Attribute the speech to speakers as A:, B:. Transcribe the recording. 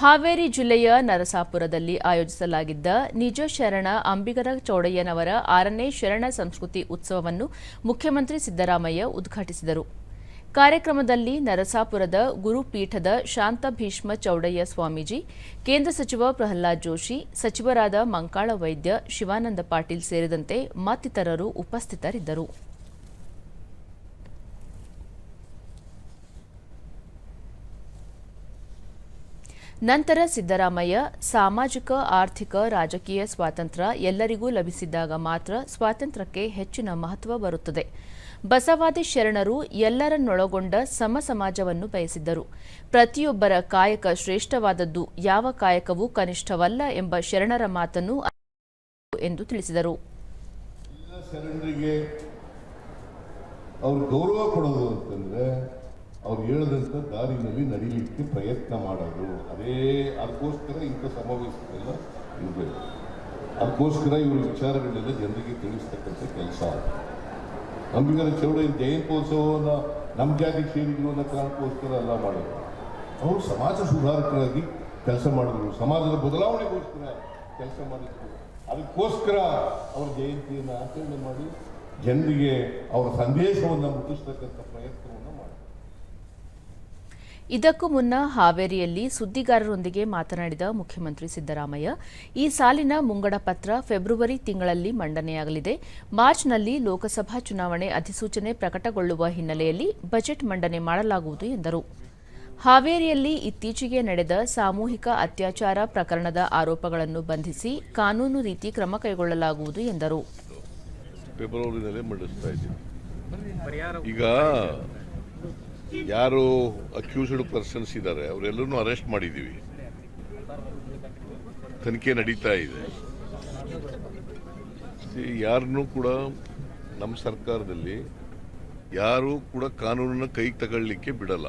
A: ಹಾವೇರಿ ಜಿಲ್ಲೆಯ ನರಸಾಪುರದಲ್ಲಿ ಆಯೋಜಿಸಲಾಗಿದ್ದ ನಿಜ ಶರಣ ಅಂಬಿಗರ ಚೌಡಯ್ಯನವರ ಆರನೇ ಶರಣ ಸಂಸ್ಕೃತಿ ಉತ್ಸವವನ್ನು ಮುಖ್ಯಮಂತ್ರಿ ಸಿದ್ದರಾಮಯ್ಯ ಉದ್ಘಾಟಿಸಿದರು. ಕಾರ್ಯಕ್ರಮದಲ್ಲಿ ನರಸಾಪುರದ ಗುರುಪೀಠದ ಶಾಂತ ಭೀಷ್ಮ ಚೌಡಯ್ಯ ಸ್ವಾಮೀಜಿ, ಕೇಂದ್ರ ಸಚಿವ ಪ್ರಹ್ಲಾದ್ ಜೋಶಿ, ಸಚಿವರಾದ ಮಂಕಾಳ ವೈದ್ಯ ಶಿವಾನಂದ ಪಾಟೀಲ್ ಸೇರಿದಂತೆ ಮತ್ತಿತರರು ಉಪಸ್ಥಿತರಿದ್ದರು. ನಂತರ ಸಿದ್ದರಾಮಯ್ಯ ಸಾಮಾಜಿಕ, ಆರ್ಥಿಕ, ರಾಜಕೀಯ ಸ್ವಾತಂತ್ರ್ಯ ಎಲ್ಲರಿಗೂ ಲಭಿಸಿದ್ದಾಗ ಮಾತ್ರ ಸ್ವಾತಂತ್ರ್ಯಕ್ಕೆ ಹೆಚ್ಚಿನ ಮಹತ್ವ ಬರುತ್ತದೆ. ಬಸವಾದಿ ಶರಣರು ಎಲ್ಲರನ್ನೊಳಗೊಂಡ ಸಮ ಸಮಾಜವನ್ನು ಬಯಸಿದ್ದರು. ಪ್ರತಿಯೊಬ್ಬರ ಕಾಯಕ ಶ್ರೇಷ್ಠವಾದದ್ದು ಯಾವ ಕಾಯಕವೂ ಕನಿಷ್ಠವಲ್ಲ ಎಂಬ ಶರಣರ ಮಾತನ್ನು ಎಂದು ತಿಳಿಸಿದರು.
B: ಶರಣರಿಗೆ ಗೌರವ ಕೊಡೋದು ಅಂತಂದ್ರೆ ಅವ್ರು ಹೇಳಿದಂಥ ದಾರಿನಲ್ಲಿ ನಡೀಲಿಕ್ಕೆ ಪ್ರಯತ್ನ ಮಾಡೋದು. ಅದೇ ಅದಕ್ಕೋಸ್ಕರ ಇಂಥ ಸಮಾವೇಶಗಳೆಲ್ಲ ಇರಬೇಕು ಅದಕ್ಕೋಸ್ಕರ ಇವ್ರ ವಿಚಾರಗಳನ್ನೆಲ್ಲ ಜನರಿಗೆ ತಿಳಿಸ್ತಕ್ಕಂಥ ಕೆಲಸ ಅಂಬಿಗರ ಚೌಡಯ್ಯ ಜಯಂತ್ಯೋತ್ಸವವನ್ನು ನಮ್ಮ ಜಾತಿ ಸೇರಿದ್ರು ಅನ್ನೋ ಕಾರಣಕ್ಕೋಸ್ಕರ ಎಲ್ಲ ಮಾಡೋದು. ಅವರು ಸಮಾಜ ಸುಧಾರಕರಾಗಿ ಕೆಲಸ ಮಾಡಿದ್ರು. ಸಮಾಜದ ಬದಲಾವಣೆಗೋಸ್ಕರ ಕೆಲಸ ಮಾಡಿದ್ರು. ಅದಕ್ಕೋಸ್ಕರ ಅವರ ಜಯಂತಿಯನ್ನು ಆಚರಣೆ ಮಾಡಿ ಜನರಿಗೆ ಅವರ ಸಂದೇಶವನ್ನು ಮುಟ್ಟಿಸ್ತಕ್ಕಂಥ ಪ್ರಯತ್ನವನ್ನು
A: ಇದಕ್ಕೂ ಮುನ್ನ ಹಾವೇರಿಯಲ್ಲಿ ಸುದ್ದಿಗಾರರೊಂದಿಗೆ ಮಾತನಾಡಿದ ಮುಖ್ಯಮಂತ್ರಿ ಸಿದ್ದರಾಮಯ್ಯ, ಈ ಸಾಲಿನ ಮುಂಗಡ ಪತ್ರ ಫೆಬ್ರವರಿ ತಿಂಗಳಲ್ಲಿ ಮಂಡನೆಯಾಗಲಿದೆ. ಮಾರ್ಚ್ನಲ್ಲಿ ಲೋಕಸಭಾ ಚುನಾವಣೆ ಅಧಿಸೂಚನೆ ಪ್ರಕಟಗೊಳ್ಳುವ ಹಿನ್ನೆಲೆಯಲ್ಲಿ ಬಜೆಟ್ ಮಂಡನೆ ಮಾಡಲಾಗುವುದು ಎಂದರು. ಹಾವೇರಿಯಲ್ಲಿ ಇತ್ತೀಚೆಗೆ ನಡೆದ ಸಾಮೂಹಿಕ ಅತ್ಯಾಚಾರ ಪ್ರಕರಣದ ಆರೋಪಗಳನ್ನು ಬಂಧಿಸಿ ಕಾನೂನು ರೀತಿ ಕ್ರಮ ಕೈಗೊಳ್ಳಲಾಗುವುದು ಎಂದರು.
B: ಯಾರು ಅಕ್ಯೂಸ್ಡ್ ಪರ್ಸನ್ಸ್ ಇದ್ದಾರೆ ಅವರೆಲ್ಲರೂ ಅರೆಸ್ಟ್ ಮಾಡಿದ್ದೀವಿ ತನಿಖೆ ನಡೀತಾ ಇದೆ. ಯಾರನ್ನೂ ಕೂಡ ನಮ್ಮ ಸರ್ಕಾರದಲ್ಲಿ ಯಾರೂ ಕೂಡ ಕಾನೂನನ್ನ ಕೈಗೆ ತಗೊಳ್ಳಿಕ್ಕೆ ಬಿಡಲ್ಲ.